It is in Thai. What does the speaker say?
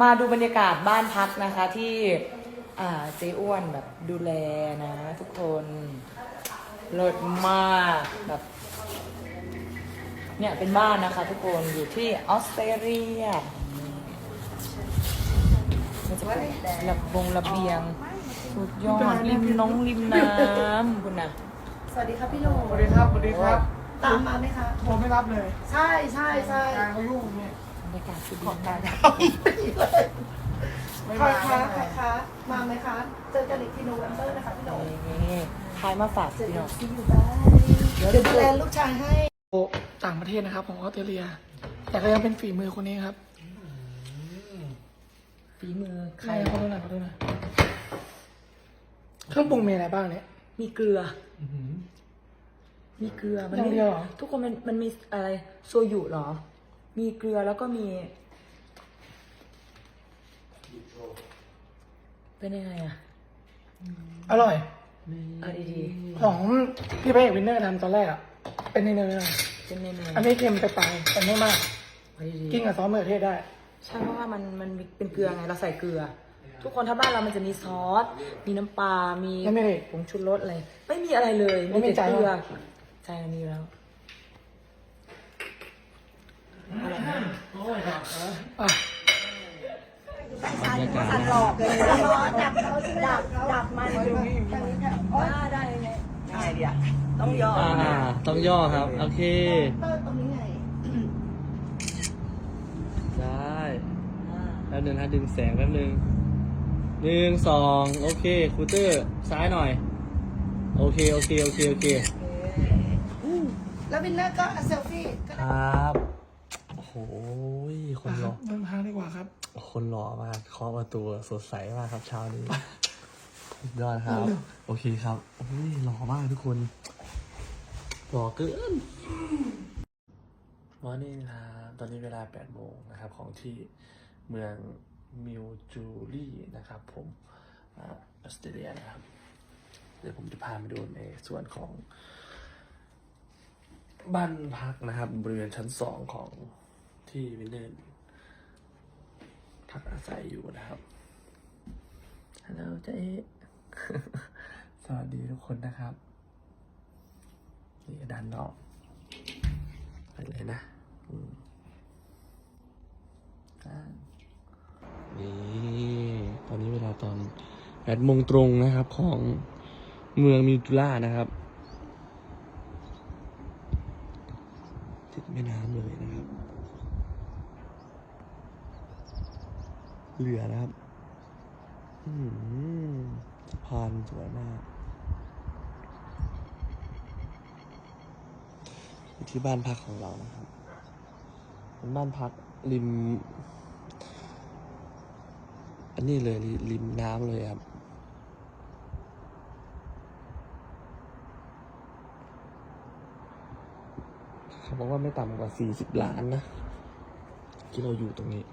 มาดูบรรยากาศบ้านพักนะคะที่อ่าเจ๊อ้วนแบบดูแลนะทุกคนเลิศมากแบบเนี่ยเป็นบ้านนะคะทุกคนอยู่ที่ออสเตรเลียมันจะเป็นระบงระเบียงสุดยอดริมน้องริมน้ำคุณนะสวัสดีครับพี่โลสวัสดีครับสวัสดีครับ ตามมาไหมคะโทรไม่รับเลย ใช่ใช่ใช่งานเขายุ่งเนี่ยบรรยา กาศสุดยอดไม่ใครมาคะใครคะมาไหมคะ เจอกันอีกทีโนเวมเบอร์นะคะพี่โนี่ทายมาฝากเจอพี่กัน้นองที่อยู่บ้านเดี๋ยวดูแลลูกชายให้ ต่างประเทศนะครับ ของออสเตรเลีย แต่ก็ยังเป็นฝีมือคนนี้ครับฝีมือใคใครรขอโทษหน่อยขอโทษหน่อยเครื่องปรุงมีอะไรบ้างเนี่ย มีเกลือ มีเกลือ มันอย่างเดียวเหรอ ทุกคนมันมันมีอะไรโซยุเหรอ มีเกลือแล้วก็มี เป็นยังไงอะอร่อย เอาดีของที่พระเอกวินเนอร์ทำตอนแรกอะเป็นเนยๆๆเป็นเมนูอันนี้เค็มไปปลายแต่ไม่มาก เอาดีกินกับซอสมะเขือเทศได้ ๆใช่เพราะว่ามันมันมีเป็นเกลือไงเราใส่เกลือ ทุกคนถ้าบ้านเรามันจะมีซอส มีน้ำปลา มีไม่ไม่ได้ผงชูรสอะไร ไม่มีอะไรเลย ไม่มีแต่ใจเกลือ หรอ ใจมันมีอยู่แล้ว อะสั่นหลอกเลยดับเขาใช่ไหมดับดับมันว่าได้ไงไงเดียวต้องย่ออ่าต้องย่อครับ โอเคตรงนี้ไงได้แป๊บนึงฮะดึงแสงแป๊บนึงหนึ่งสองโอเคคูเตอร์ซ้ายหน่อย โอเค โอเค โอเค โอเค แล้ววินเนอร์ก็เซลฟี่ครับ หครัล่บอเดินทางดีกว่าครับ คนหล่อมากเคาะประตูสดใสมากครับเช้านี้สุดยอดครับ โอเคครับโอ้ยหล่อมากทุกคนหล่อเกินมอร์นิ่งครับตอนนี้เวลา8โมงนะครับ ของที่เมืองมิวจูรี่นะครับ ผมอ่าออสเตรเลียนะครับ เดี๋ยวผมจะพาไปดูในส่วนของ บ้านพักนะครับ บริเวณชั้นสองของที่วินเนอร์ พักอาศัยอยู่นะครับ ฮัลโหลเจ๊ สวัสดีทุกคนนะครับ นี่ด้านนอกไปเลยนะอืมอ่านี่ตอนนี้เวลาตอนแปดโมงตรงนะครับของเมืองมิวจูล่านะครับติดแม่น้ำเลยนะครับ เหลือนะครับอืมสะพานสวยมากที่บ้านพักของเรานะครับเป็นบ้านพักริม อันนี้เลยรริมน้ำเลยครับเขาบอกว่าไม่ต่ำกว่าสี่สิบล้านนะ ที่เราอยู่ตรงนี้